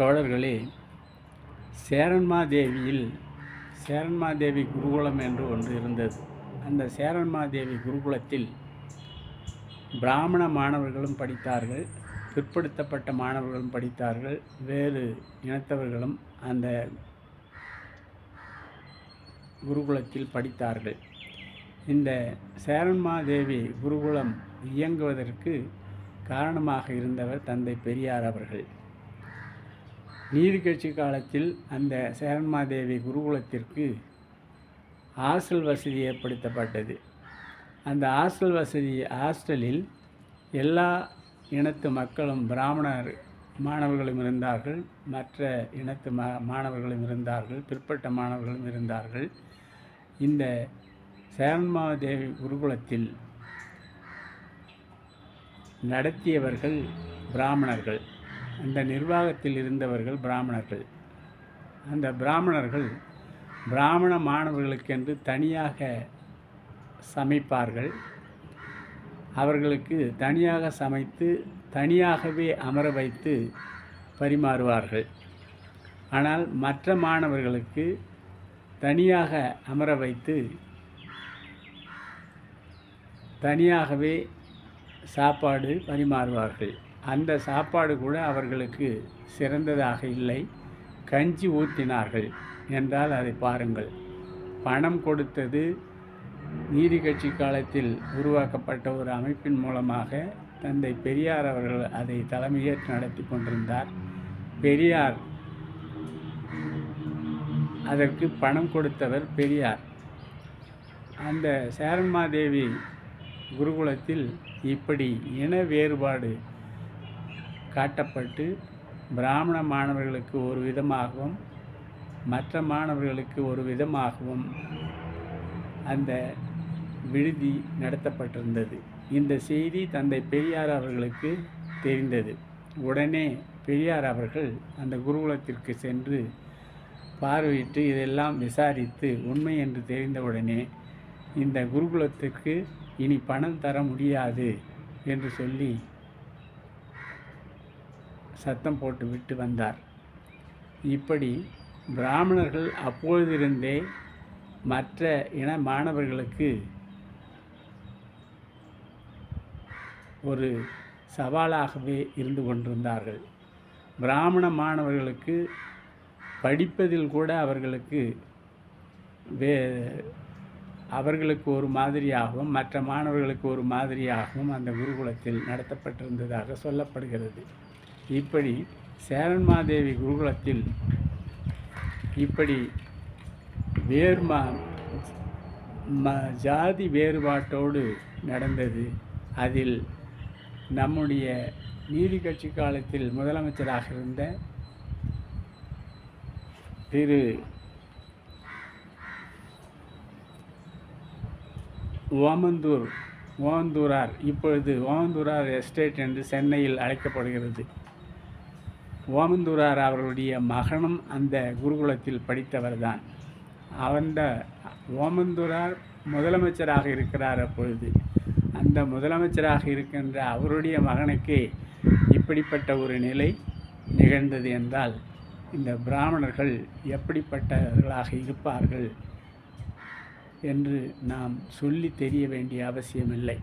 தோழர்களே சேரன்மாதேவியில் சேரன்மாதேவி குருகுலம் என்று ஒன்று இருந்தது. அந்த சேரன்மாதேவி குருகுலத்தில் பிராமண மாணவர்களும் படித்தார்கள் பிற்படுத்தப்பட்ட மாணவர்களும் படித்தார்கள் வேறு இனத்தவர்களும் அந்த குருகுலத்தில் படித்தார்கள். இந்த சேரன்மாதேவி குருகுலம் இயங்குவதற்கு காரணமாக இருந்தவர் தந்தை பெரியார் அவர்கள். நீதிக்கட்சி காலத்தில் அந்த சேரன்மாதேவி குருகுலத்திற்கு ஹாஸ்டல் வசதி ஏற்படுத்தப்பட்டது. அந்த ஹாஸ்டல் வசதி ஹாஸ்டலில் எல்லா இனத்து மக்களும் பிராமணர் மாணவர்களும் இருந்தார்கள். மற்ற இனத்து மா மாணவர்களும் இருந்தார்கள். பிற்பட்ட மாணவர்களும் இருந்தார்கள். இந்த சேரன்மாதேவி குருகுலத்தில் நடத்தியவர்கள் பிராமணர்கள். அந்த நிர்வாகத்தில் இருந்தவர்கள் பிராமணர்கள். அந்த பிராமணர்கள் பிராமண மாணவர்களுக்கென்று தனியாக சமைப்பார்கள். அவர்களுக்கு தனியாக சமைத்து தனியாகவே அமர வைத்து பரிமாறுவார்கள். ஆனால் மற்ற மாணவர்களுக்கு தனியாக அமர வைத்து தனியாகவே சாப்பாடு பரிமாறுவார்கள். அந்த சாப்பாடு கூட அவர்களுக்கு சிறந்ததாக இல்லை. கஞ்சி ஊற்றினார்கள் என்றால் அதை பாருங்கள். பணம் கொடுத்தது நீதி கட்சி காலத்தில் உருவாக்கப்பட்ட ஒரு அமைப்பின் மூலமாக தந்தை பெரியார் அவர்கள் அதை தலைமையேற்று நடத்தி கொண்டிருந்தார். பெரியார் அதற்கு பணம் கொடுத்தவர் பெரியார். அந்த சேரன்மாதேவி குருகுலத்தில் இப்படி இன வேறுபாடு காட்டப்பட்டு பிராமண மாணவர்களுக்கு ஒரு விதமாகவும் மற்ற மாணவர்களுக்கு ஒரு விதமாகவும் அந்த விடுதி நடத்தப்பட்டிருந்தது. இந்த செய்தி தந்தை பெரியார் அவர்களுக்கு தெரிந்தது. உடனே பெரியார் அவர்கள் அந்த குருகுலத்திற்கு சென்று பார்வையிட்டு இதெல்லாம் விசாரித்து உண்மை என்று தெரிந்தவுடனே இந்த குருகுலத்திற்கு இனி பணம் தர முடியாது என்று சொல்லி சத்தம் போட்டு விட்டு வந்தார். இப்படி பிராமணர்கள் அப்பொழுதிருந்தே மற்ற இன மாணவர்களுக்கு ஒரு சவாலாகவே இருந்து கொண்டிருந்தார்கள். பிராமண மாணவர்களுக்கு படிப்பதில் கூட அவர்களுக்கு வே அவர்களுக்கு ஒரு மாதிரியாகவும் மற்ற மாணவர்களுக்கு ஒரு மாதிரியாகவும் அந்த குருகுலத்தில் நடத்தப்பட்டிருந்ததாக சொல்லப்படுகிறது. இப்படி சேரன்மாதேவி குருகுலத்தில் இப்படி வேர்மா ம ஜாதி வேறுபாட்டோடு நடந்தது. அதில் நம்முடைய நீதி கட்சி காலத்தில் முதலமைச்சராக இருந்த திரு ஓமந்தூர் ஓமந்தூரார். இப்பொழுது ஓமந்தூரார் எஸ்டேட் என்று சென்னையில் அழைக்கப்படுகிறது. ஓமந்தூரார் அவர்களுடைய மகனும் அந்த குருகுலத்தில் படித்தவர் தான் அந்த ஓமந்தூரார் முதலமைச்சராக இருக்கிறார் அப்பொழுது. அந்த முதலமைச்சராக இருக்கின்ற அவருடைய மகனுக்கே இப்படிப்பட்ட ஒரு நிலை நிகழ்ந்தது என்றால் இந்த பிராமணர்கள் எப்படிப்பட்டவர்களாக இருப்பார்கள் என்று நாம் சொல்லி தெரிய வேண்டிய அவசியமில்லை.